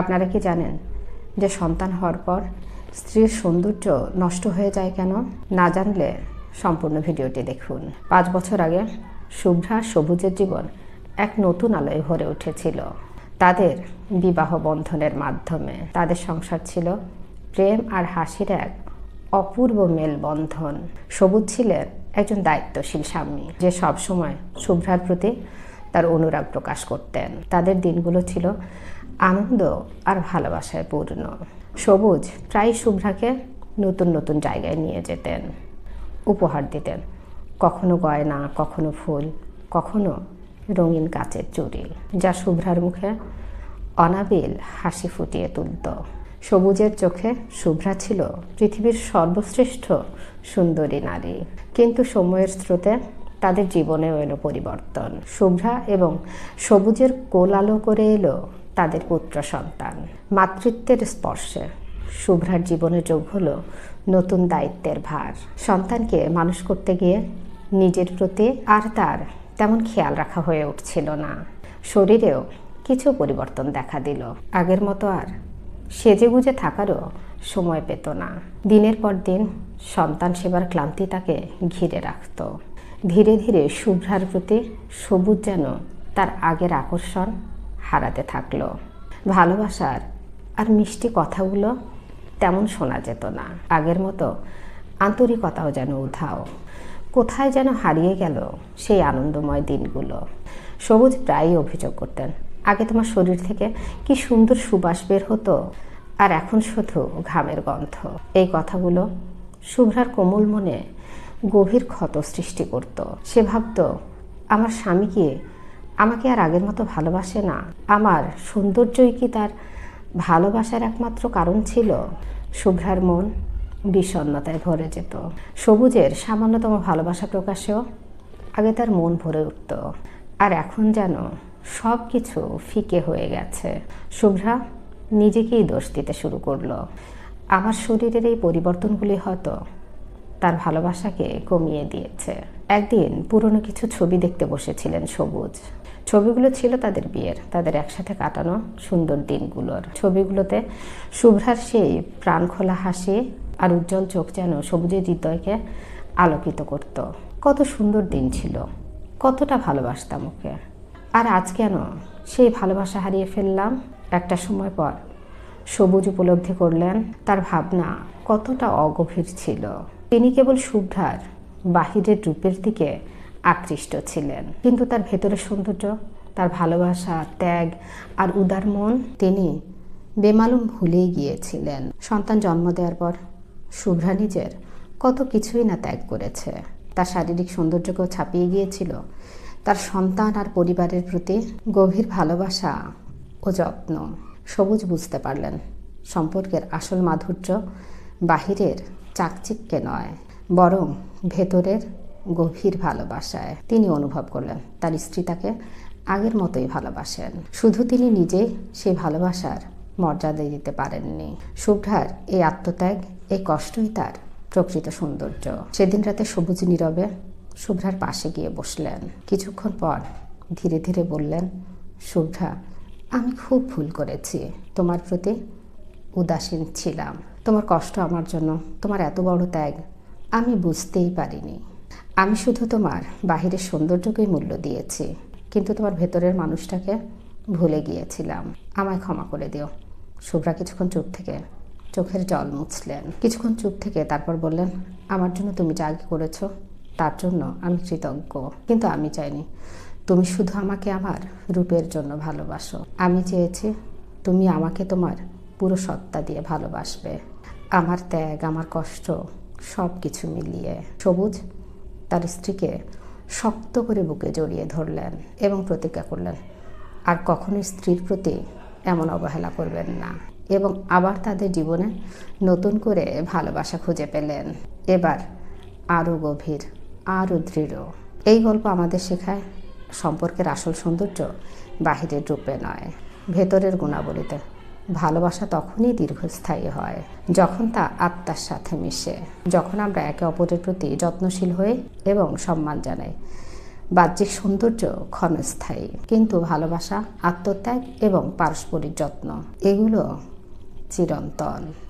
আপনারা কি জানেন যে সন্তান হওয়ার পর স্ত্রীর সৌন্দর্য নষ্ট হয়ে যায় কেন? না জানলে সম্পূর্ণ ভিডিওটি দেখুন। পাঁচ বছর আগে শুভ্রা সবুজের জীবন এক নতুন আলোয় ভরে উঠেছিল। তাদের বিবাহ বন্ধনের মাধ্যমে। তাদের সংসার ছিল প্রেম আর হাসির এক অপূর্ব মেলবন্ধন। সবুজ ছিলেন একজন দায়িত্বশীল স্বামী, যে সবসময় শুভ্রার প্রতি তার অনুরাগ প্রকাশ করতেন। তাদের দিনগুলো ছিল আনন্দ আর ভালোবাসায় পূর্ণ। সবুজ প্রায় শুভ্রাকে নতুন নতুন জায়গায় নিয়ে যেতেন, উপহার দিতেন। কখনো গয়না, কখনো ফুল, কখনো রঙিন কাচের চুড়ি, যা শুভ্রার মুখে অনাবিল হাসি ফুটিয়ে তুলত। সবুজের চোখে শুভ্রা ছিল পৃথিবীর সর্বশ্রেষ্ঠ সুন্দরী নারী। কিন্তু সময়ের স্রোতে তাদের জীবনেও এলো পরিবর্তন। শুভ্রা এবং সবুজের কোল আলো করে এলো তাদের পুত্র সন্তান। মাতৃত্বের স্পর্শে শুভ্রার জীবনে যোগ হলো নতুন দায়িত্বের ভার। সন্তানকে মানুষ করতে গিয়ে নিজের প্রতি আর তার তেমন খেয়াল রাখা হয়ে উঠছিল না। শরীরেও কিছু পরিবর্তন দেখা দিল। আগের মতো আর সেজেগুজে থাকারও সময় পেত না। দিনের পর দিন সন্তান সেবার ক্লান্তি তাকে ঘিরে রাখত। ধীরে ধীরে শুভ্রার প্রতি সবুজ যেন তার আগের আকর্ষণ হারাতে থাকল। ভালোবাসার আর মিষ্টি কথাগুলো তেমন শোনা যেত না। আগের মতো আন্তরিকতাও যেন উধাও। কোথায় যেন হারিয়ে গেল সেই আনন্দময় দিনগুলো। সবুজ প্রায়ই অভিযোগ করতেন, আগে তোমার শরীর থেকে কি সুন্দর সুবাস বের হতো, আর এখন শুধু ঘামের গন্ধ। এই কথাগুলো শুভ্রার কোমল মনে গভীর ক্ষত সৃষ্টি করত। সে ভাবত, আমার স্বামী কি আমাকে আর আগের মতো ভালোবাসে না। আমার সৌন্দর্যই কি তার ভালোবাসার একমাত্র কারণ ছিল? শুভ্রার মন বিষণ্ণতায় ভরে যেত। সবুজের সামান্যতম ভালোবাসা প্রকাশেও আগে তার মন ভরে উঠত। আর এখন যেন সব কিছু ফিকে হয়ে গেছে। শুভ্রা নিজেকেই দোষ দিতে শুরু করল। আমার শরীরের এই পরিবর্তনগুলি হয়তো তার ভালোবাসাকে কমিয়ে দিয়েছে। একদিন পুরনো কিছু ছবি দেখতে বসেছিলেন সবুজ। ছবিগুলো ছিল তাদের বিয়ের, তাদের একসাথে কাটানো সুন্দর দিনগুলোর। ছবিগুলোতে শুভ্রার সেই প্রাণখোলা হাসি আর উজ্জ্বল চোখ যেন সবুজের হৃদয়কে আলোকিত করত। কত সুন্দর দিন ছিল, কতটা ভালোবাসতাম ওকে। আর আজ কেন সেই ভালোবাসা হারিয়ে ফেললাম একটা সময় পর। সবুজ উপলব্ধি করলেন, তার ভাবনা কতটা অগভীর ছিল। তিনি কেবল শুভ্রার বাহিরের রূপের দিকে আকৃষ্ট ছিলেন। কিন্তু তার ভেতরের সৌন্দর্য, তার ভালোবাসা, ত্যাগ আর উদার মন তিনি বেমালুম ভুলেই গিয়েছিলেন। সন্তান জন্ম দেওয়ার পর শুভ্রা নিজের কত কিছুই না ত্যাগ করেছে। তার শারীরিক সৌন্দর্যকেও ছাপিয়ে গিয়েছিল। তার সন্তান আর পরিবারের প্রতি গভীর ভালোবাসা ও যত্ন। সবুজ বুঝতে পারলেন, সম্পর্কের আসল মাধুর্য বাহিরের চাকচিক্যে নয়, বরং ভেতরের গভীর ভালোবাসায় তিনি অনুভব করলেন। তার স্ত্রী তাকে আগের মতোই ভালোবাসেন। শুধু তিনি নিজেই সেই ভালোবাসার মর্যাদা দিতে পারেননি। শুভ্রার এই আত্মত্যাগ, এই কষ্টই তার প্রকৃত সৌন্দর্য। সেদিন রাতে সবুজ নীরবে শুভ্রার পাশে গিয়ে বসলেন। কিছুক্ষণ পর ধীরে ধীরে বললেন, শুভ্রা, আমি খুব ভুল করেছি। তোমার প্রতি উদাসীন ছিলাম। তোমার কষ্ট আমার জন্য, তোমার এত বড় ত্যাগ আমি বুঝতেই পারিনি। আমি শুধু তোমার বাহিরের সৌন্দর্যকেই মূল্য দিয়েছি, কিন্তু তোমার ভেতরের মানুষটাকে ভুলে গিয়েছিলাম। আমায় ক্ষমা করে দিও। শুভ্রা কিছুক্ষণ চুপ থেকে চোখের জল মুছলেন। কিছুক্ষণ চুপ থেকে তারপর বললেন, আমার জন্য তুমি যা করেছ, তার জন্য আমি কৃতজ্ঞ। কিন্তু আমি চাইনি। তুমি শুধু আমাকে আমার রূপের জন্য ভালোবাসো। আমি চেয়েছি তুমি আমাকে তোমার পুরো সত্তা দিয়ে ভালোবাসবে। আমার ত্যাগ, আমার কষ্ট সব কিছু মিলিয়ে। সবুজ তার স্ত্রীকে শক্ত করে বুকে জড়িয়ে ধরলেন এবং প্রতিজ্ঞা করলেন, আর কখনোই স্ত্রীর প্রতি এমন অবহেলা করবেন না। এবং আবার তাদের জীবনে নতুন করে ভালোবাসা খুঁজে পেলেন। এবার আরও গভীর, আরও দৃঢ়। এই গল্প আমাদের শেখায় সম্পর্কের আসল সৌন্দর্য বাহিরের রূপে নয়, ভেতরের গুণাবলীতে। ভালোবাসা তখনই দীর্ঘস্থায়ী হয়, যখন তা আত্মার সাথে মিশে, যখন আমরা একে অপরের প্রতি যত্নশীল হয়ে এবং সম্মান জানাই। বাহ্যিক সৌন্দর্য ক্ষণস্থায়ী, কিন্তু ভালোবাসা, আত্মত্যাগ এবং পারস্পরিক যত্ন, এগুলো চিরন্তন।